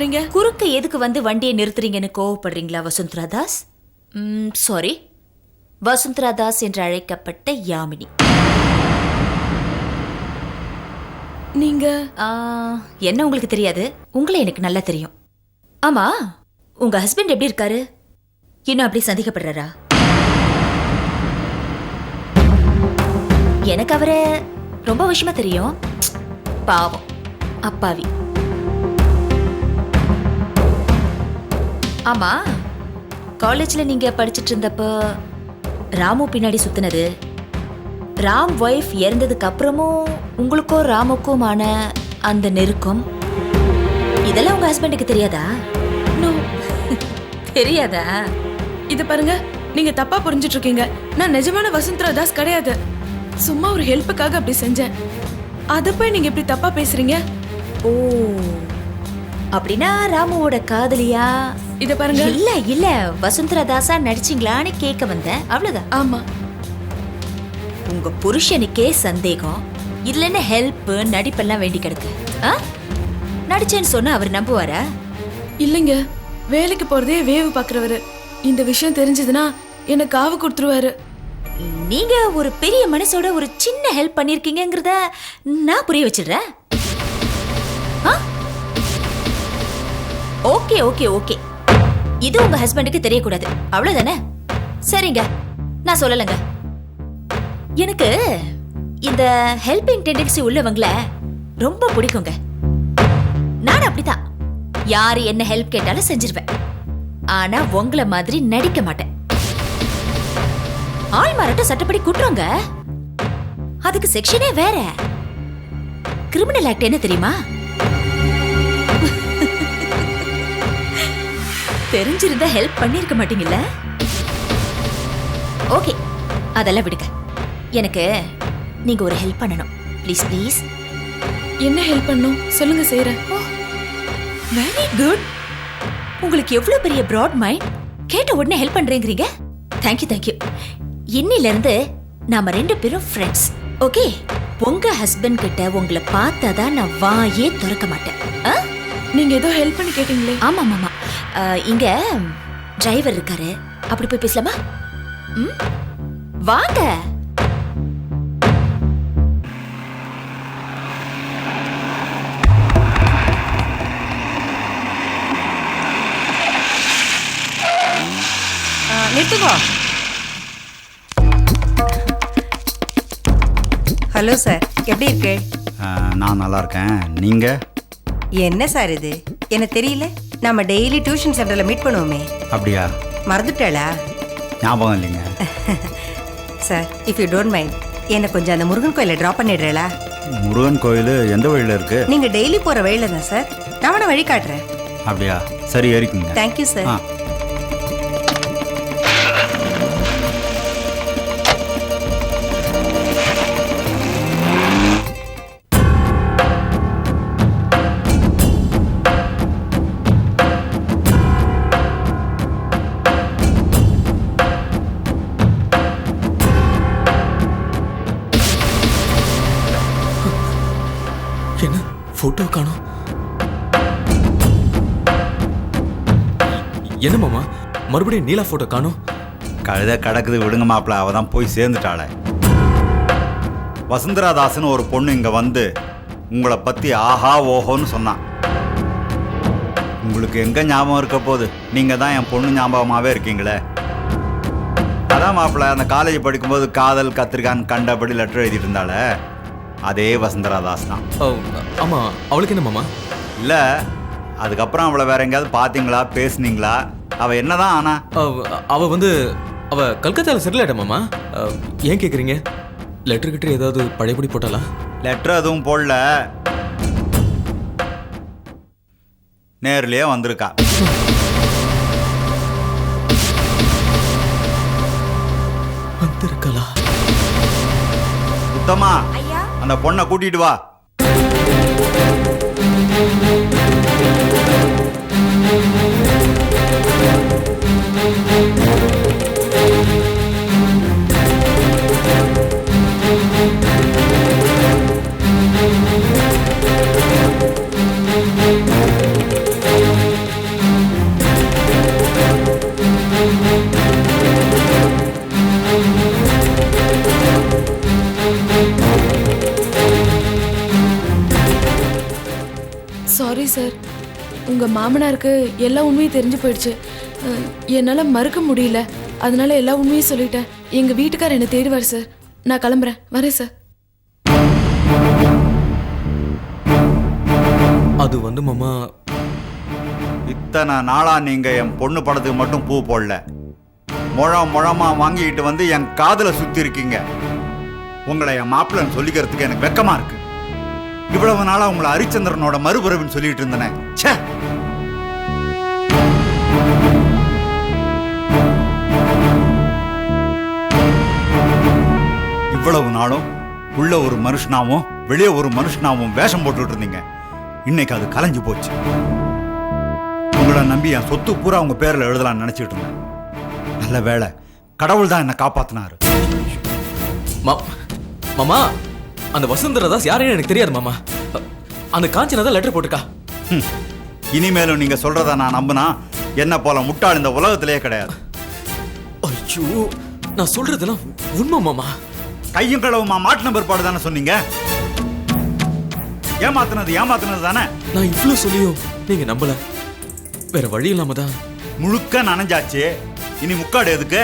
வண்டியை குறுக்கு எதுக்கு வந்து வண்டியை நிறுத்துறீங்கன்னு கோவப்படுறீங்களா வசுந்தரா தாஸ் சாரி வசுந்தரா தாஸ் என்று அழைக்கப்பட்ட யாமினி. நீங்க? என்ன உங்களுக்கு தெரியாது? உங்களை எனக்கு நல்லா தெரியும். ஆமா உங்க ஹஸ்பண்ட் எப்படி இருக்காரு? இன்னும் அப்படி சந்தேகப்படுறாரா எனக்கு அவரை ரொம்ப விஷயமா தெரியும். பாவம் அப்பாவி. ஆமா. காலேஜ்ல நீங்க படிச்சிட்டு இருந்தப்ப ராமு பின்னாடி சுத்தினது. ராம் ஒய்ஃப் இறந்ததுக்கு அப்புறமும் உங்களுக்கும் ராமுக்குமான அந்த நெருக்கம். இதெல்லாம் உங்க ஹஸ்பண்டுக்கு தெரியாதா? தெரியாதா? இத பாருங்க நீங்க தப்பா புரிஞ்சிட்டு இருக்கீங்க நான் நிஜமான வசுந்தரா தாஸ் கிடையாது. சும்மா ஒரு ஹெல்ப்புக்காக அப்படி செஞ்சேன். அத போய் நீங்க இப்படி தப்பா பேசுறீங்க? ஓ. அப்படின்னா ராமுவோட காதலியா? இத பாருங்க. இல்ல இல்ல வசுந்தரா தாஸா நடிச்சீங்களான்னு கேட்க வந்தேன். அவ்வளவுதான். ஆமா. உங்க புருஷனுக்கே சந்தேகம். இதுல என்ன ஹெல்ப் நடிப்பெல்லாம் வேண்டி கிடக்கு. ஆ? நடிச்சேன்னு சொன்னா அவர் நம்புவாரா? இல்லைங்க. வேலைக்கு போறதே வேவு பாக்குறவரு. இந்த விஷயம் தெரிஞ்சதுன்னா என்ன காவு கொடுத்துருவாரு. நீங்க ஒரு பெரிய மனசோட ஒரு சின்ன ஹெல்ப் பண்ணிருக்கீங்கங்கறத நான் புரிய வச்சிடுறேன். ஆ? Okay okay okay. இது உங்க ஹஸ்பண்டுக்கு தெரியக்கூடாது. அவ்வளவுதானே? சரிங்க. நான் சொல்லலைங்க. எனக்கு இந்த ஹெல்பிங் டெண்டன்சி உள்ளவங்கள ரொம்ப பிடிக்குங்க. நான் அப்படிதான் யாரு என்ன ஹெல்ப் கேட்டாலும் செஞ்சிருவேன். ஆனா உங்கள மாதிரி நடிக்க மாட்டேன். ஆள் மாறாட்டம் சட்டப்படி குற்றங்க. அதுக்கு செக்ஷனே வேற. கிரிமினல் ஆக்ட் என்ன தெரியுமா? தெரிஞ்சிருந்தா ஹெல்ப் பண்ணிருக்க மாட்டீங்கல்ல? ஓகே அதெல்லாம் விடுங்க. எனக்கு நீங்க ஒரு ஹெல்ப் பண்ணணும். ப்ளீஸ் ப்ளீஸ் என்ன ஹெல்ப் பண்ணும்? சொல்லுங்க செய்யறேன் வெரி குட் உங்களுக்கு எவ்வளவு பெரிய பிராட் மைண்ட் கேட்ட உடனே ஹெல்ப் பண்றேங்கிறீங்க? தேங்க்யூ தேங்க்யூ இன்னில இருந்து நாம ரெண்டு பேரும் ஃப்ரெண்ட்ஸ் ஓகே உங்க ஹஸ்பண்ட் கிட்ட உங்களை பார்த்தாதான் நான் வாயே திறக்க மாட்டேன்? நீங்க ஏதோ ஹெல்ப் பண்ணி கேட்டீங்களே. ஆமா ஆமா இங்க டிரைவர் இருக்காரு. அப்படி போய் பேசலாமா? ம்? வாங்க. நிறுத்துங்கோ. ஹலோ சார் எப்படி இருக்கு? நான் நல்லா இருக்கேன். நீங்க? என்ன சார் இது? எனக்கு தெரியல. நம்ம டெய்லி டியூஷன் சென்டர்ல மீட் பண்ணுவோமே. அப்படியா? மறந்துட்டாளா? ஞாபகம் இல்லைங்க. Sir if you don't mind என்னை கொஞ்சம் அந்த முருகன் கோயிலை ட்ராப் பண்ணிடுறேளா? முருகன் கோயில் எந்த வழியில் இருக்கு? நீங்க டெய்லி போற வழியில தான் சார் நான் வேணா வழி காட்டுறேன் அப்படியா? சரி ஏறிக்குங்க. தேங்க்யூ சார் போட்டோ காணும். என்ன மாமா? மறுபடியும் நீலா போட்டோ காணும். கழுத கிடக்குது விடுங்க மாப்பிள அவ தான் போய் சேர்ந்துட்டாள. வசுந்தரா தாஸ்னு ஒரு பொண்ணு இங்க வந்து உங்களை பத்தி ஆஹா ஓஹோன்னு சொன்னான். உங்களுக்கு எங்க ஞாபகம் இருக்க போகுது? நீங்க தான் என் பொண்ணு ஞாபகமாவே இருக்கீங்களே. அதான் மாப்பிள அந்த காலேஜ் படிக்கும்போது காதல் கத்திரிக்கான்னு கண்டபடி லெட்டர் எழுதிட்டு இருந்தாலே அதே வசுந்தரா தாஸ் தான் ஓ, ஆமா அவளுக்கு என்ன மாமா? இல்லை அதுக்கப்புறம் அவளை வேற எங்கேயாவது பார்த்தீங்களா பேசுனீங்களா? அவ என்னதான் ஆனா? அவ அவ வந்து அவ கல்கத்தால செட்டில் ஆயிட்டா மாமா? அஹ், ஏன் கேக்குறீங்க? லெட்டர் கிட்ட ஏதாவது பழையபடி போட்டாளா? லெட்டர் எதுவும் போடல. நேர்லயே வந்திருக்கா. வந்திருக்கலா? சுத்தமா அந்த பொண்ணை கூட்டிட்டு வா. சாரி. சார் உங்க மாமனாருக்கு எல்லா உண்மையும் தெரிஞ்சு போயிடுச்சு. என்னால மறுக்க முடியல. அதனால எல்லா உண்மையும் சொல்லிட்டேன். எங்க வீட்டுக்கார் என்னை தேடுவார் சார். நான் கிளம்புறேன். வரேன் சார். அது வந்து மாமா இத்தனை நாளா நீங்க என் பொண்ணு படத்துக்கு மட்டும் பூ போடல. முழம் முழமா வாங்கிட்டு வந்து என் காதுல சுத்தி இருக்கீங்க உங்களை என் மாப்பிள்ளைன்னு சொல்லிக்கிறதுக்கு எனக்கு வெக்கமா இருக்கு. இவ்வளவு நாளா உங்களை ஹரிச்சந்திரனோட மறுபுறவின்னு சொல்லிட்டு இருந்தனே. ச்சே! இவ்வளவு நாளும் உள்ள ஒரு மனுஷனாவும் வெளியே ஒரு மனுஷனாவும் வேஷம் போட்டுட்டு இருந்தீங்க. இன்னைக்கு அது கலைஞ்சு போச்சு. உங்களை நம்பி என் சொத்து பூரா உங்க பேர்ல எழுதலாம்னு நினைச்சிட்டு இருந்தேன். நல்ல வேளை கடவுள் தான் என்னை காப்பாத்தினாரு. மாமா! அந்த வசுந்தரா தாஸ் யாருன்னு எனக்கு தெரியாது மாமா. அந்த காஞ்சனா தான் லெட்டர் போட்டிருக்கா. இனிமேலும் நீங்க சொல்றத நான் நம்பினா என்ன போல முட்டாள் இந்த உலகத்திலேயே கிடையாது. ஐயோ நான் சொல்றதெல்லாம் உண்மை மாமா. கையும் களவுமா மாட்டு நம்பர் பாடு தானே சொன்னீங்க? ஏமாத்துனது ஏமாத்துனது தானே? நான் இவ்ளோ சொல்லியும் நீங்க நம்பல. வேற வழி இல்லாம தான். முழுக்க நனைஞ்சாச்சு. இனி முக்காடு எதுக்கு?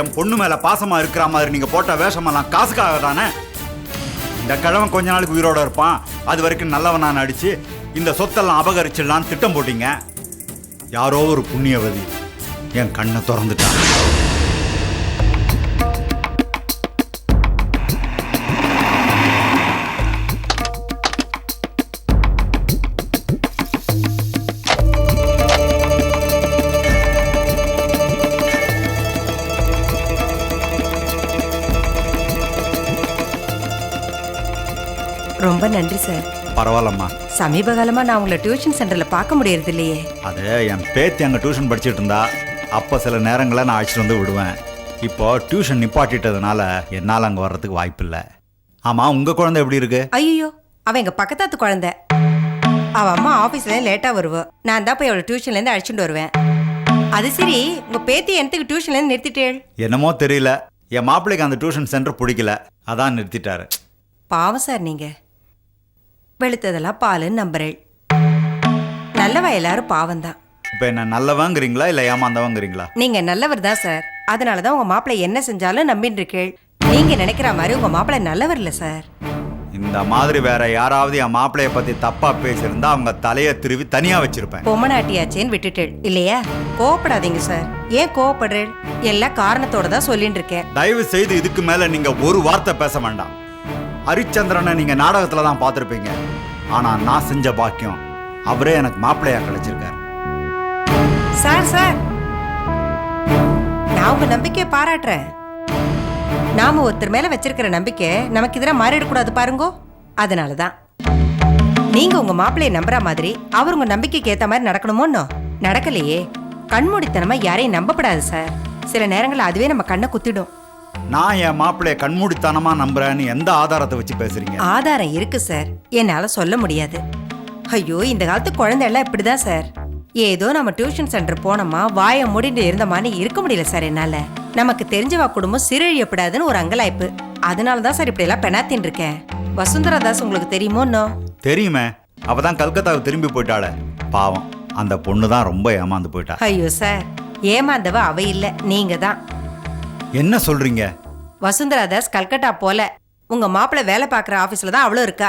என் பொண்ணு மேல பாசமா இருக்கிற மாதிரி நீங்க போட்ட வேஷமெல்லாம் காசுக்காக தானே? இந்த கிழவன் கொஞ்ச நாளுக்கு உயிரோட இருப்பான். அது வரைக்கும் நல்லவனா நடிச்சு இந்த சொத்தெல்லாம் அபகரிச்சிடலான்னு திட்டம் போட்டீங்க. யாரோ ஒரு புண்ணியவதி என் கண்ணை திறந்துட்டான். ரொம்ப நன்றி சார் பரவாயில்லம்மா. சமீப காலமா நான் உங்களை டியூஷன் சென்டர்ல பார்க்க முடியறது இல்லையே. அது என் பேத்தி அங்கே டியூஷன் படிச்சிட்டு இருந்தா. அப்போ சில நேரங்களில் நான் அழைச்சிட்டு வந்து விடுவேன். இப்போ டியூஷன் நிப்பாட்டிட்டதுனால என்னால் அங்கே வர்றதுக்கு வாய்ப்பில்லை ஆமாம் உங்கள் குழந்தை எப்படி இருக்கு? ஐயோ அவ எங்க பக்கத்தாத்து குழந்தை. அவ அம்மா ஆபீஸ்ல லேட்டா வருவா. நான் தான் போய் அவளை டியூஷன்ல இருந்து அழைச்சிட்டு வருவேன். அது சரி உங்க பேத்தி எனக்கு டியூஷன்ல இருந்து நிறுத்திட்டேள்? என்னமோ தெரியல. என் மாப்பிள்ளைக்கு அந்த டியூஷன் சென்டர் பிடிக்கல. அதான் நிறுத்திட்டாரு. பாவம் சார் நீங்க. வெளுத்ததெல்லாம் பாலுன்னு நம்புறேள். நல்லவ எல்லாரும் பாவம் தான் இப்போ என்ன நல்லவங்கிறீங்களா இல்லை ஏமாந்தவங்கிறீங்களா? நீங்க நல்லவர் தான் சார். அதனால தான் உங்க மாப்பிள்ளை என்ன செஞ்சாலும் நம்பின்னு இருக்கேள் நீங்க நினைக்கிற மாதிரி உங்க மாப்பிள்ளை நல்லவர் இல்ல சார். இந்த மாதிரி வேற யாராவது என் மாப்பிள்ளைய பற்றி தப்பாக பேசியிருந்தா அவங்க தலையை திருவி தனியாக வச்சிருப்பேன். பொம்மநாட்டியாச்சேன்னு விட்டுட்டேள். இல்லையா? கோவப்படாதீங்க சார். ஏன் கோவப்படுறேள்? எல்லா காரணத்தோட தான் சொல்லிட்டு இருக்கேன் தயவு செய்து இதுக்கு மேலே நீங்கள் ஒரு வார்த்தை பேச வேண்டாம். ஹரிச்சந்திரனை நீங்கள் நாடகத்தில் தான் பார்த்துருப்பீங்க. ஆனால் நான் செஞ்ச பாக்கியம் அவரே எனக்கு மாப்பிள்ளையா கிடைச்சிருக்காரு. Sir sir. நான் உங்க நம்பிக்கையை பாராட்டுறேன். நாம ஒருத்தர் மேல வச்சிருக்கிற நம்பிக்கை நமக்கு இதெல்லாம் மாறிடக்கூடாது பாருங்கோ. அதனால தான் நீங்க உங்க மாப்பிள்ளைய நம்புற மாதிரி அவர் உங்க நம்பிக்கைக்கு ஏத்த மாதிரி நடக்கணுமோன்னோ? நடக்கலையே. கண்மூடித்தனமா யாரையும் நம்பப்படாது சார். சில நேரங்களில் அதுவே நம்ம கண்ணை குத்திடும். நான் என் மாப்பிள்ளைய கண்மூடித்தனமா நம்புறேன்னு எந்த ஆதாரத்தை வச்சு பேசுறீங்க? ஆதாரம் இருக்கு சார் என்னால சொல்ல முடியாது. ஐயோ இந்த காலத்து குழந்தை எல்லாம் இப்படிதான் சார் ஏதோ நம்ம டியூஷன் சென்டர் போனோமா வாயை மூடிட்டு இருந்தோமான்னு இருக்க முடியல சார் என்னால. நமக்கு தெரிஞ்சவா குடும்பம் சீரழியப்படாதுன்னு ஒரு அங்கலாய்ப்பு. அதனால தான் சார் இப்படி எல்லாம் பெணாத்தின்னு இருக்கேன். வசுந்தரா தாஸ் உங்களுக்கு தெரியுமோ இன்னும்? தெரியுமே. அவ தான் கல்கத்தாவுக்கு திரும்பி போயிட்டாளே. பாவம். அந்த பொண்ணு தான் ரொம்ப ஏமாந்து போயிட்டா. ஐயோ சார் ஏமாந்தவ அவ இல்ல. நீங்க தான் என்ன சொல்றீங்க? வசுந்தரா தாஸ் கல்கட்டா போல. உங்க மாப்பிள்ளை வேலை பார்க்குற ஆபீஸ்ல தான் அவளும் இருக்கா.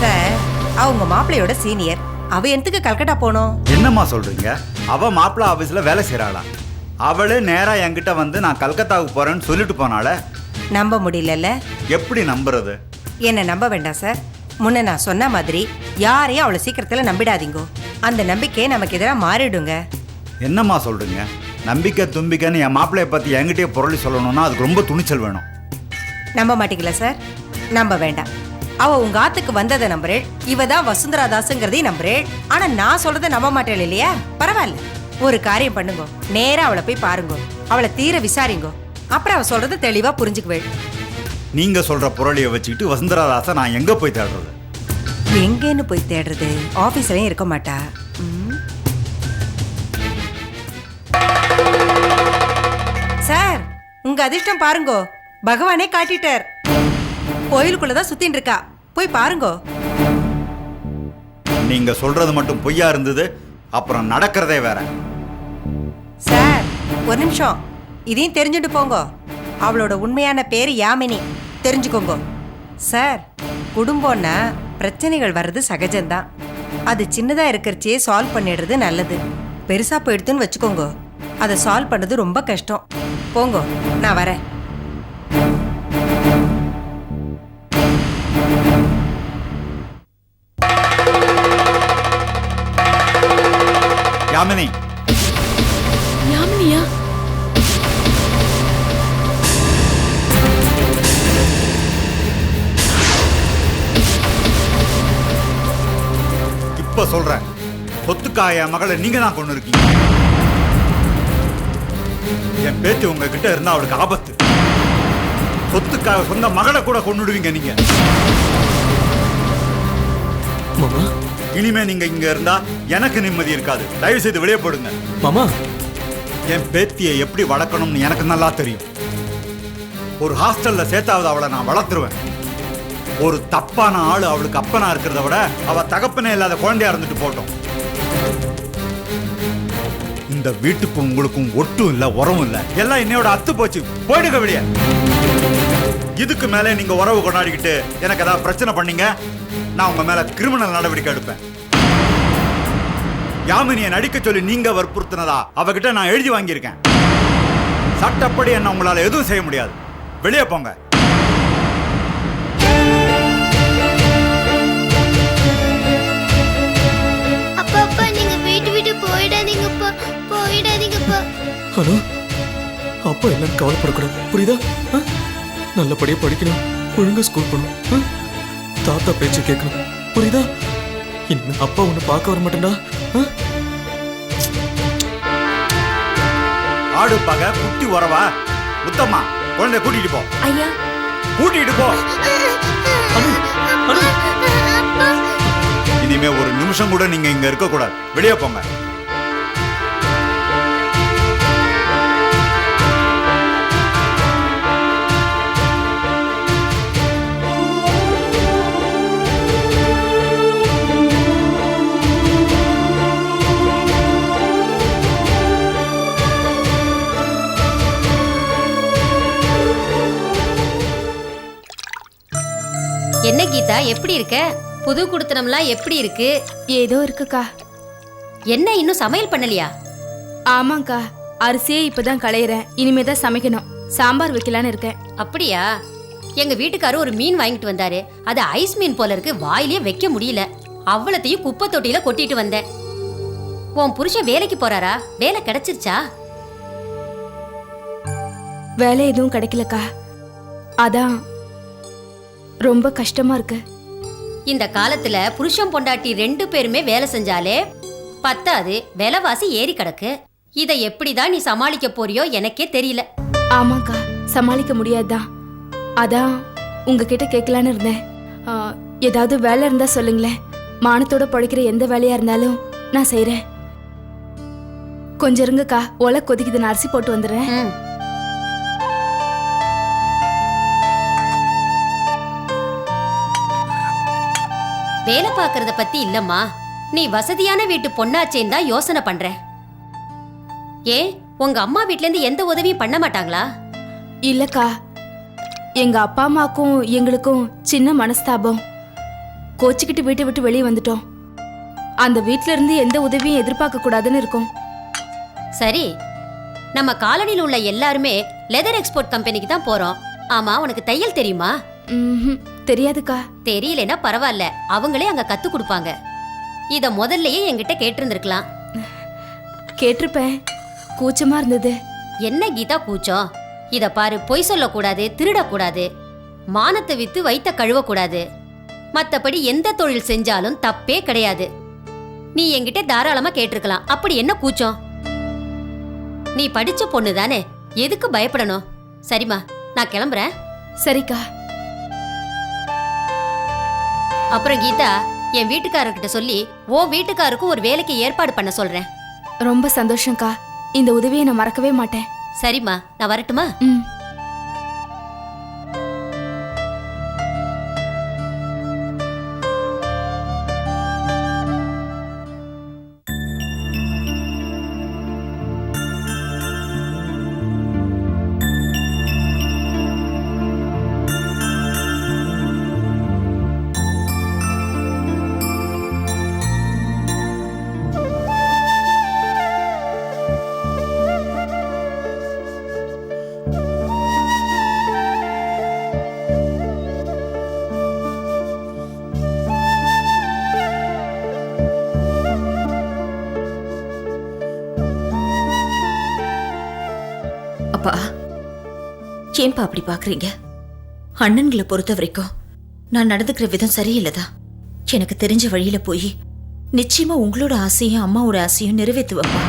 சார் அவ உங்க மாப்பிள்ளையோட சீனியர். அவ எதுக்கு கல்கட்டா போனோம் என்னம்மா சொல்றீங்க? அவ மாப்பிள்ளை ஆபீஸ்ல வேலை செய்றாளா? அவளே நேரா என்கிட்ட வந்து நான் கல்கத்தாவுக்கு போறேன்னு சொல்லிட்டு போனால நம்ப முடியலல்ல. எப்படி நம்புறது? என்ன நம்ப வேண்டாம் சார். முன்ன நான் சொன்ன மாதிரி யாரையும் அவ்வளோ சீக்கிரத்தில் நம்பிடாதீங்கோ. அந்த நம்பிக்கை நமக்கு எதிராக மாறிடுங்க. என்னம்மா சொல்றீங்க? நம்பிக்கை தும்பிக்கைன்னு என் மாப்பிள்ளைய பத்தி என்கிட்டயே பொருளி சொல்லணும்னா அதுக்கு ரொம்ப துணிச்சல் வேணும். நம்ப மாட்டீங்களா சார்? நம்ப வேண்டாம். அவ உங்க ஆத்துக்கு வந்ததை நம்புறேன் இவ தான் வசுந்தரா தாஸுங்கிறதையும் நம்புறேன் ஆனா நான் சொல்றதை நம்ப மாட்டேன் இல்லையா? பரவாயில்ல. ஒரு காரியம் பண்ணுங்க. நேரா அவளை போய் பாருங்க. அவளை தீர விசாரிங்க. அப்புறம் அவ சொல்றதை தெளிவா புரிஞ்சுக்குவேன் நீங்க சொல்ற பொருளியை வச்சுக்கிட்டு வசுந்தராதாசை நான் எங்க போய் தேடுறது? எங்கேன்னு போய் தேடுறது? ஆபீஸ்லயும் இருக்க மாட்டா. உங்க அதிர்ஷ்டம் பாருங்கோ. பகவானே காட்டிட்டார். கோயிலுக்குள்ளதான் சுத்தின்னு இருக்கா. போய் பாருங்கோ. நீங்க சொல்றது மட்டும் பொய்யா இருந்தது அப்புறம் நடக்கிறதே வேற. சார் ஒரு நிமிஷம். இதையும் தெரிஞ்சுட்டு போங்க. அவளோட உண்மையான பேரு யாமினி. தெரிஞ்சுக்கோங்க. சார் குடும்பம்னா பிரச்சனைகள் வர்றது சகஜம்தான். அது சின்னதா இருக்கிறச்சே சால்வ் பண்ணிடுறது நல்லது. பெருசா போயிடுதுன்னு வச்சுக்கோங்க. அதை சால்வ் பண்ணது ரொம்ப கஷ்டம். போங்க. நான் வரேன். யாமினி. யாமினியா? இப்ப சொல்றேன். சொத்துக்காய மகளை நீங்க தான் கொண்டு இருக்கீங்க என் பேச்சு உங்ககிட்ட இருந்தா அவளுக்கு ஆபத்து. சொத்துக்காக சொந்த மகளை கூட கொண்டுடுவீங்க நீங்க. மாமா. இனிமே நீங்க இங்க இருந்தா எனக்கு நிம்மதி இருக்காது. தயவு செய்து வெளியே போடுங்க. மாமா. என் பேத்தியை எப்படி வளர்க்கணும்னு எனக்கு நல்லா தெரியும். ஒரு ஹாஸ்டல்ல சேர்த்தாவது அவளை நான் வளர்த்துருவேன். ஒரு தப்பான ஆளு அவளுக்கு அப்பனா இருக்கிறத விட அவ தகப்பனே இல்லாத குழந்தையா இருந்துட்டு போட்டோம் இந்த வீட்டுக்கும் உங்களுக்கும் ஒட்டும் இல்ல உறவும் இல்ல. எல்லாம் என்னையோட அத்து போச்சு. போயிடுங்க வெளியே. இதுக்கு மேலே நீங்க உறவு கொண்டாடிக்கிட்டு எனக்கு ஏதாவது பிரச்சனை பண்ணீங்க நான் உங்க மேல கிரிமினல் நடவடிக்கை எடுப்பேன். யாமினியை நடிக்க சொல்லி நீங்க வற்புறுத்தினதா? அவகிட்ட நான் எழுதி வாங்கியிருக்கேன். சட்டப்படி என்ன உங்களால எதுவும் செய்ய முடியாது. வெளியே போங்க. அப்பா என்னன்னு கவலைப்படக்கூடாது. புரியுதா? நல்லபடியா படிக்கணும். ஒழுங்கா ஸ்கூல் போகணும்? தாத்தா பேச்சு கேட்கணும். புரியுதா? இனிமே அப்பா உன்னை பார்க்க வர மாட்டேன்டா? ஆடு பகை குட்டி உறவா? முத்தம்மா குழந்தைய கூட்டிட்டு போ. ஐயா. கூட்டிட்டு போ. இனிமே ஒரு நிமிஷம் கூட நீங்க இங்க இருக்க கூடாது வெளியே போங்க. என்ன கீதா எப்படி இருக்க? புது குடுத்தனம்லாம் எப்படி இருக்கு? ஏதோ இருக்குக்கா. என்ன இன்னும் சமையல் பண்ணலையா? ஆமாங்க்கா அரிசியே இப்பதான் களையிறேன். இனிமே தான் சமைக்கணும். சாம்பார் வைக்கலான்னு இருக்கேன். அப்படியா? எங்க வீட்டுக்காரர் ஒரு மீன் வாங்கிட்டு வந்தாரு. அது ஐஸ் மீன் போல இருக்கு. வாயிலே வைக்க முடியல. அவ்வளத்தையும் குப்பை தொட்டியில கொட்டிட்டு வந்தேன். உன் புருஷன் வேலைக்கு போறாரா? வேலை கிடைச்சிருச்சா? வேலை எதுவும் கிடைக்கலக்கா. அதான் ரொம்ப கஷ்டமா இருக்கு. இந்த காலத்துல புருஷன் பொண்டாட்டி ரெண்டு பேருமே வேலை செஞ்சாலே பத்தாது விலைவாசி ஏறி கிடக்கு. இதை எப்படிதான் நீ சமாளிக்க போறியோ எனக்கே தெரியல. ஆமாக்கா சமாளிக்க முடியாதுதான். அதான் உங்ககிட்ட கேட்கலான்னு இருந்தேன். ஆ, ஏதாவது வேலை இருந்தா சொல்லுங்களேன். மானத்தோட பழைக்கிற எந்த வேலையா இருந்தாலும் நான் செய்றேன். கொஞ்சம் இருங்கக்கா ஒலை கொதிக்குது நான் அரிசி போட்டு வந்துடுறேன். ம். வேலை பார்க்கறத பத்தி இல்லம்மா. நீ வசதியான வீட்டு பொண்ணாச்சேன்னு தான் யோசனை பண்ற. ஏன் உங்க அம்மா வீட்ல இருந்து எந்த உதவியும் பண்ண மாட்டாங்களா? இல்லக்கா. எங்க அப்பா அம்மாக்கும் எங்களுக்கும் சின்ன மனஸ்தாபம். கோச்சிக்கிட்டு வீட்டை விட்டு வெளியே வந்துட்டோம். அந்த வீட்ல இருந்து எந்த உதவியும் எதிர்பார்க்க கூடாதுன்னு இருக்கோம். சரி. நம்ம காலனியில் உள்ள எல்லாருமே லெதர் எக்ஸ்போர்ட் கம்பெனிக்கு தான் போறோம். ஆமா உனக்கு தையல் தெரியுமா? ம்ஹும். தெரியாதுக்கா. தெரியலனா பரவாயில்ல அவங்களே அங்க கத்து கொடுப்பாங்க. இத முதல்லயே என்கிட்ட கேட்டிருந்திருக்கலாம். கேட்டிருப்பேன். கூச்சமா இருந்தது. என்ன கீதா கூச்சம்? இத பாரு பொய் சொல்லக்கூடாது திருடக்கூடாது. மானத்தை வித்து வைத்த கழுவக்கூடாது. மத்தபடி எந்த தொழில் செஞ்சாலும் தப்பே கிடையாது. நீ என்கிட்ட தாராளமா கேட்டிருக்கலாம். அப்படி என்ன கூச்சம்? நீ படிச்ச பொண்ணு தானே எதுக்கு பயப்படணும்? சரிம்மா நான் கிளம்புறேன். சரிக்கா. அப்புறம் கீதா என் வீட்டுக்காரர்கிட்ட சொல்லி ஓ வீட்டுக்காருக்கும் ஒரு வேலைக்கு ஏற்பாடு பண்ண சொல்றேன். ரொம்ப சந்தோஷம்க்கா. இந்த உதவியை நான் மறக்கவே மாட்டேன். சரிம்மா நான் வரட்டுமா? ம். ஏன்பா அப்படி பாக்குறீங்க அண்ணன்களை பொறுத்த வரைக்கும் நான் நடந்துக்கிற விதம் சரியில்லைதா? எனக்கு தெரிஞ்ச வழியில போய் நிச்சயமா உங்களோட ஆசையும் அம்மாவோட ஆசையும் நிறைவேற்றுவேப்பா